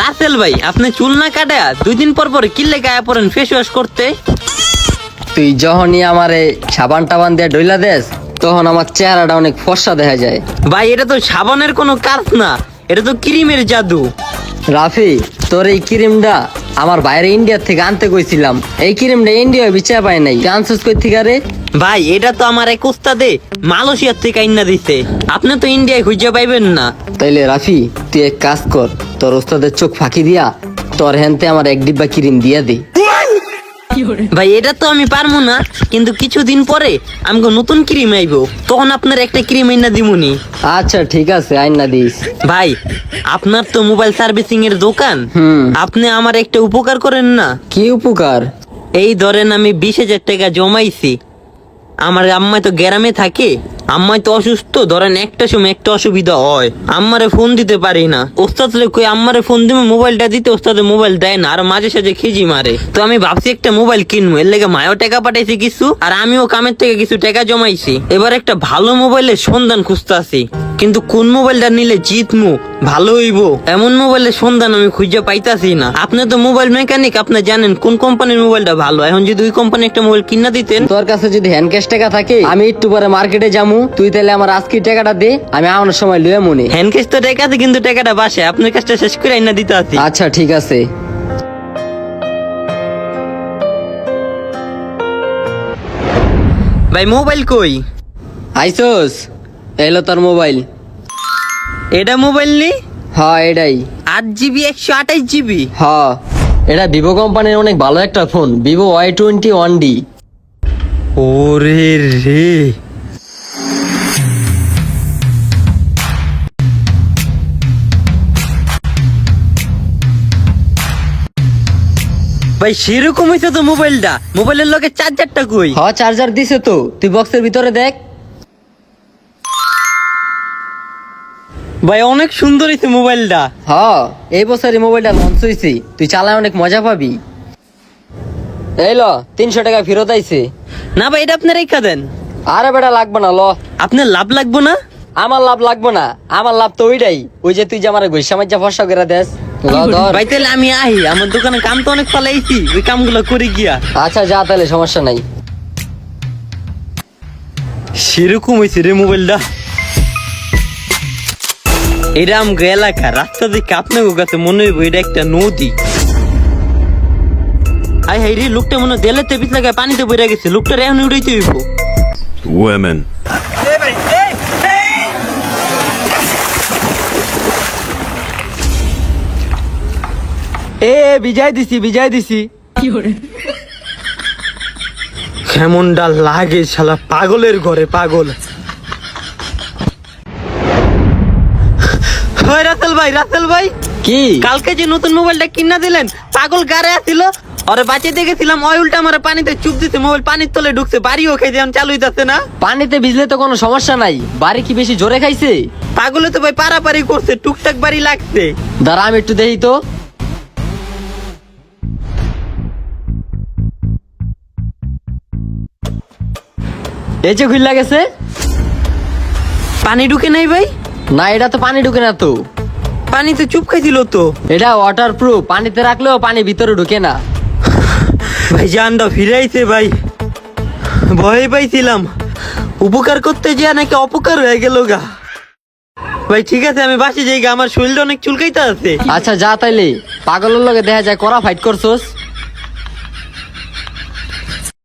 রাসেল ভাই আপনি চুল না কাটা দুই দিন পর পর কিল্লে গায়ে পড়েন ফেস ওয়াশ করতে? তুই যখনই আমারে সাবান টাবান দিয়ে ডইলা দেস তখন আমার চেহারাটা অনেক ফর্সা দেখা যায়। ভাই এটা তো সাবানের কোনো কাজ না এটা তো ক্রিমের জাদু। রাফি তোর এই ক্রিমটা আমার বাইরে ইন্ডিয়া থেকে আনতে কইছিলাম। এই ক্রিমটা ইন্ডিয়া বিচার পায় নাই। তুই কই থেকে রে? ভাই এটা তো আমার এক উস্তাদে মালয়েশিয়ার থেকে আইনা দিছে। আপনি তো ইন্ডিয়ায় খুঁজে পাইবেন না। তাইলে রাফি তুই এক কাজ কর তোর ওস্তাদের চোখ ফাঁকি দিয়া তোর হেনতে আমার এক ডিব্বা ক্রিম দিয়া দে। ভাই এটা তো আমি পারব না কিন্তু কিছুদিন পরে আমাকে নতুন ক্রিম আইবো তখন আপনার একটা ক্রিম আইনা দিমুনি। আচ্ছা ঠিক আছে আইন দিস। ভাই আপনার তো মোবাইল সার্ভিসিং এর দোকান আপনি আমার একটা উপকার করেন না। কি উপকার? এই ধরেন আমি বিশ হাজার টাকা জমাইছি আমার আম্মাই তো গ্রামে থাকে আম্মাই তো অসুস্থ, ধরেন একটা সময় একটা অসুবিধা হয়। আম্মারে ফোন দিতে পারি না। ওস্তাদ কই, আম্মারে ফোন দিবে, মোবাইলটা দিতে? ওস্তাদে মোবাইল দেয় না, আর মাঝে সাঝে খিজি মারে। তো আমি ভাবছি একটা মোবাইল কিনবো। এর লেগে মায়ও টাকা পাঠাইছি কিছু, আর আমিও কামের থেকে কিছু টাকা জমাইছি। এবার একটা ভালো মোবাইলের সন্ধান খুঁজতেছি। কিন্তু কোন মোবাইলটা নিলে জিতমু? ভালো হইব। এমন মোবাইলের সন্ধান আমি খুঁজে পাইতাছি না। আপনি তো মোবাইল মেকানিক আপনি জানেন কোন কোম্পানির মোবাইলটা ভালো। এখন যদি ওই কোম্পানি একটা মোবাইল কিনা দিতেন। তোর কাছে যদি হ্যান্ড ক্যাশ টাকা থাকে আমি একটু পরে মার্কেটে যামু। তুই তাহলে আমার আজকে টাকাটা দে আমি আমার সময় লুয়ে মনে। হ্যান্ড ক্যাশ তো টাকা আছে কিন্তু টাকাটা বাসে। আপনার কাজটা শেষ করে আইনা দিতে আছি আচ্ছা ঠিক আছে। ভাই মোবাইল কই? আইসোস। এলো তোর মোবাইল। এটা মোবাইল নি? হ্যাঁ এটাই। আট জিবি একশো আঠাইশ জিবি? হ এটা ভিভো কোম্পানির অনেক ভালো একটা phone Vivo Y twenty one D. ওরে রে। ভাই সেরকম হয়েছে তো মোবাইলটা। মোবাইলের লগে চার্জারটা কই? হ চার্জার দিছে তো। তুই বক্সের ভিতরে দেখ। ভাই অনেক সুন্দর হয়েছে মোবাইলটা। হ এই বছর এই মোবাইলটা লঞ্চ হয়েছে তুই চালায় অনেক মজা পাবি। এই ল তিনশো টাকা ফেরত আইছে। না ভাই এটা আপনার রেখা দেন। আরে বেটা লাগবে না ল। আপনার লাভ লাগবো না? আমার লাভ লাগবে না। আমার লাভ তো ওইটাই। ওই যে তুই যে আমার গৈসা মাজ্জা ফসা করে দেস। ভাই তাহলে আমি আহি। আমার দোকানে কাম তো অনেক পালাইছি। ওই কামগুলো করে গিয়া। আচ্ছা যা তাহলে সমস্যা নাই। সেরকম হয়েছে রে মোবাইলটা। এটা আমগো এলাকা রাস্তা দেখে আপনার কাছে মনে হইব এটা একটা নদী। আই হাই রে লোকটা মনে দেলেতে পিছ লাগায় পানিতে বইরা গেছে লোকটার এখন উড়াইতে হইব। Women. এ বিজয় দিছি বিজয় দিছি। কেমনটা লাগে শালা পাগলের ঘরে পাগল। হয় রাসেল ভাই রাসেল ভাই। কি? কালকে যে নতুন মোবাইলটা কিনা দিলেন পাগল গারে আসিল ওরে বাঁচিয়ে দেখেছিলাম ওই উল্টা আমার পানিতে চুপ দিতে মোবাইল পানির তলে ঢুকছে বাড়িও খেয়ে যেমন চালু হইতাছে না। পানিতে ভিজলে তো কোনো সমস্যা নাই বাড়ি কি বেশি জোরে খাইছে? পাগলে তো ভাই পারাপারি করছে টুকটাক বাড়ি লাগছে। দাঁড়া আমি একটু দেখি তো। এই যে খুললা গেছে। পানি ঢুকে নাই ভাই? না এটা তো পানি ঢুকে না তো। পানিতে চুপ খাইছিল তো। এটা ওয়াটার প্রুফ পানিতে রাখলেও পানি ভিতরে ঢুকে না। ভাই জানটা ফিরাইছে ভাই। ভয় পাইছিলাম। উপকার করতে যা নাকি অপকার হয়ে গেল গা। ভাই ঠিক আছে আমি বাসে যাই গা, আমার শরীরটা অনেক চুলকাইতে আছে। আচ্ছা যা তাইলে। পাগলের লগে দেখা যায় করা ফাইট করছোস?